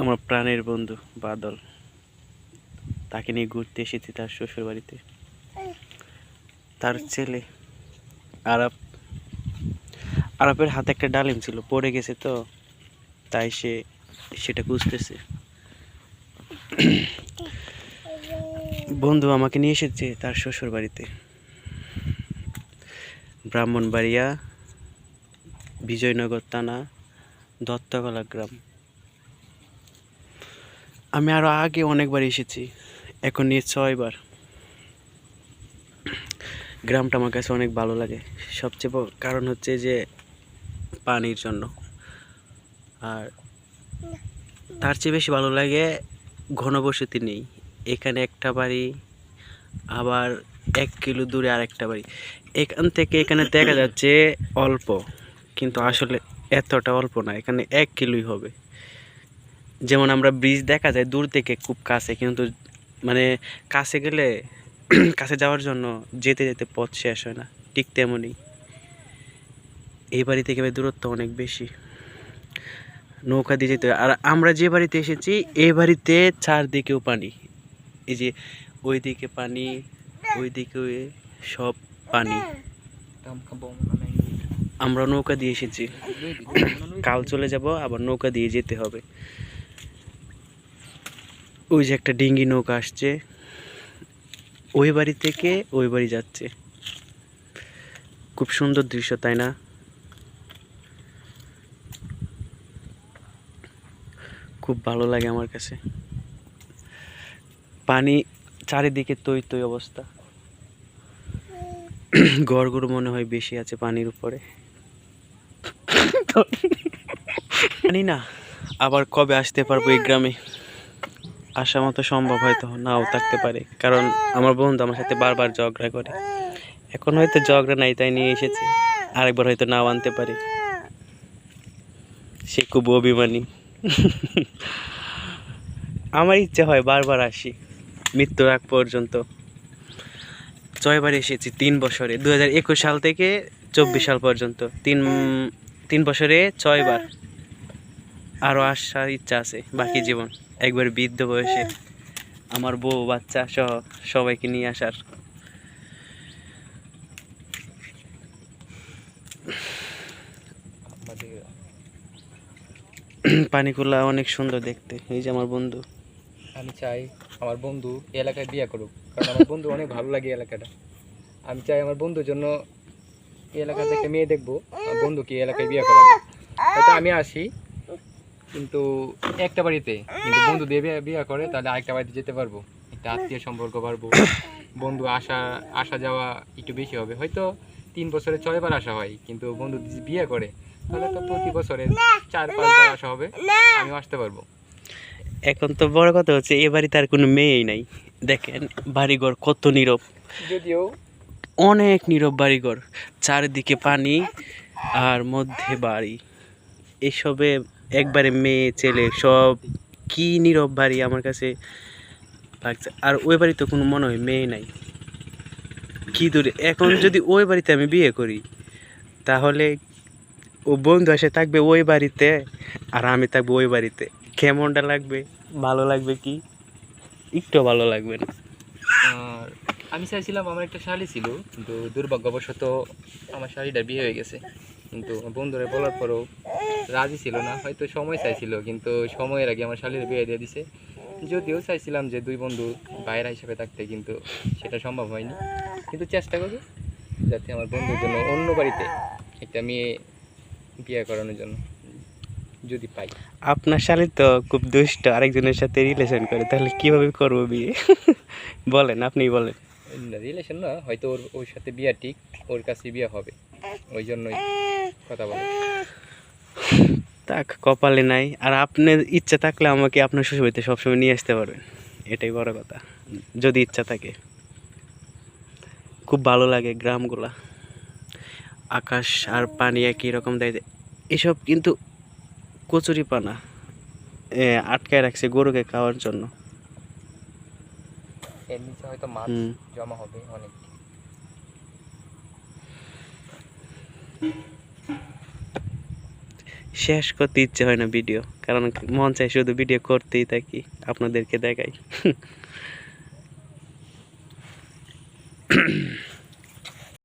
আমার প্রাণের বন্ধু বাদল। তাকে নিয়ে ঘুরতে এসেছি তার শ্বশুর বাড়িতে তার ছেলে আরব আরবের হাতে একটা ডালিম ছিল, পড়ে গেছে তো, তাই সে সেটা খুঁজতেছে। বন্ধু আমাকে নিয়ে এসেছে তার শ্বশুর বাড়িতে ব্রাহ্মণবাড়িয়া, বিজয়নগর থানা, দত্তকলা গ্রাম। আমি আরও আগে অনেকবার এসেছি। এখন নিয়ে ছয়বার। গ্রামটা আমার কাছে অনেক ভালো লাগে। সবচেয়ে কারণ হচ্ছে যে, পানির জন্য। আর তার চেয়ে বেশি ভালো লাগে ঘনবসতি নেই। এখানে একটা বাড়ি, আবার এক কিলো দূরে আরেকটা বাড়ি। এখান থেকে এখানে দেখা যাচ্ছে অল্প, কিন্তু আসলে এতটা অল্প না। এখানে এক কিলোই হবে। যেমন আমরা ব্রিজ দেখা যায়, দূর থেকে খুব কাছে, কিন্তু মানে কাছে গেলে কাছে যাওয়ার জন্য যেতে যেতে পথ শেষ হয় না, ঠিক তেমনই। এই বাড়ি থেকে দূরত্ব অনেক বেশি। নৌকা দিয়ে যেতে আর আমরা যে বাড়িতে এসেছি এই বাড়িতে চারদিকেও পানি। এই যে ওইদিকে পানি, ওইদিকে সব পানি। আমরা নৌকা দিয়ে এসেছি। কাল চলে যাব, আবার নৌকা দিয়ে যেতে হবে। ওই যে একটা ডিঙ্গি নৌকা আসছে। ওই বাড়ি থেকে ওই বাড়ি যাচ্ছে। খুব সুন্দর দৃশ্য, তাই না? খুব ভালো লাগে আমার কাছে। পানি চারিদিকে তৈ তৈ অবস্থা। গড়গড় মনে হয় বেশি আছে পানির উপরে। জানি না, আবার কবে আসতে পারব এই গ্রামে? আসা মতো সম্ভব হয়তো নাও থাকতে পারে। কারণ আমার বন্ধু আমার সাথে বারবার ঝগড়া করে। এখন হয়তো ঝগড়া নাই, তাই নিয়ে এসেছে। আরেকবার হয়তো নাও আনতে পারে। সে খুব অভিমানী। আমার ইচ্ছে হয় বারবার আসি, মৃত্যুর আগ পর্যন্ত। ছয়বার এসেছি, তিন বছরে। দু হাজার একুশ সাল থেকে চব্বিশ সাল পর্যন্ত। তিন তিন বছরে ছয়বার। আরও আসার ইচ্ছা আছে বাকি জীবন। একবার বৃদ্ধ বয়সে আমার বউ বাচ্চা সহ সবাইকে নিয়ে আসার। পানিকুলা অনেক সুন্দর দেখতে। এই যে আমার বন্ধু। আমি চাই আমার বন্ধু এই এলাকায় বিয়ে করুক কারণ আমার বন্ধু অনেক ভালো লাগে এলাকাটা। আমি চাই আমার বন্ধুর জন্য এই এলাকা থেকে মেয়ে দেখব আমার বন্ধুকে এলাকায় বিয়ে করাবো। হয়তো আমি আসি কিন্তু একটা বাড়িতে কিন্তু বন্ধু দিয়ে বিয়ে করে তাহলে আরেকটা বাড়িতে যেতে পারব। একটা আত্মীয় সম্পর্ক বাড়বো। বন্ধু আসা আসা যাওয়া একটু বেশি হবে। হয়তো তিন বছরে ছয়বার আসা হয় কিন্তু বন্ধু যদি বিয়ে করে তাহলে তো প্রতি বছরে চার পাঁচবার আসা হবে। আমিও আসতে পারব। এখন তো বড় কথা হচ্ছে এ বাড়িতে আর কোনো মেয়েই নাই। দেখেন বাড়িঘর কত নীরব। যদিও অনেক নীরব বাড়িঘর চারিদিকে পানি আর মধ্যে বাড়ি। এসবে একবারে মেয়ে, ছেলে, সব কি নীরব বাড়ি আমার কাছে লাগছে। আর ওই বাড়িতে কোনো মনে হয় মেয়ে নাই। কি দূরে? এখন যদি ওই বাড়িতে আমি বিয়ে করি, তাহলে ও বন্ধু এসে থাকবে ওই বাড়িতে আর আমি থাকব ওই বাড়িতে। কেমনটা লাগবে? ভালো লাগবে কি? একটু ভালো লাগবে না। আর আমি চাইছিলাম আমার একটা শাড়ি ছিল, কিন্তু দুর্ভাগ্যবশত আমার শাড়িটা বিয়ে হয়ে গেছে। কিন্তু বন্ধুরা বলার পরেও রাজি ছিল না হয়তো সময় চাইছিল কিন্তু সময়ের আগে আমার শাড়ির বিয়ে দিয়ে দিছে। যদিও চাইছিলাম যে দুই বন্ধু বাইরা হিসেবে থাকতে কিন্তু সেটা সম্ভব হয়নি। কিন্তু চেষ্টা করি যাতে আমার বন্ধুর জন্য অন্য বাড়িতে একটা মেয়ে বিয়ে করানোর জন্য যদি পাই। আপনার শালি তো খুব দুষ্ট আরেকজনের সাথে রিলেশন করে তাহলে কীভাবে করব বিয়ে? বলেন আপনি বলেন। রিলেশন না হয়তো ওর ওর সাথে বিয়া ঠিক ওর কাছে বিয়ে হবে। ওই জন্যই কথা বলে। তাক কপালে নাই। আর আপনার ইচ্ছা থাকলে আমাকে আপনার শ্বশুরবাড়িতে সবসময় নিয়ে আসতে পারবেন। এটাই বড় কথা। যদি ইচ্ছা থাকে। খুব ভালো লাগে গ্রামগুলা। আকাশ আর পানি একই রকম দেয়। এসব কিন্তু কচুরি পানা। আটকায় রাখছে গরুকে খাওয়ার জন্য। এর নিচে হয়তো মাছ জমা হবে অনেক। শেষ করতে ইচ্ছে হয় না ভিডিও কারণ মন চাই শুধু ভিডিও করতেই থাকি, আপনাদেরকে দেখাই।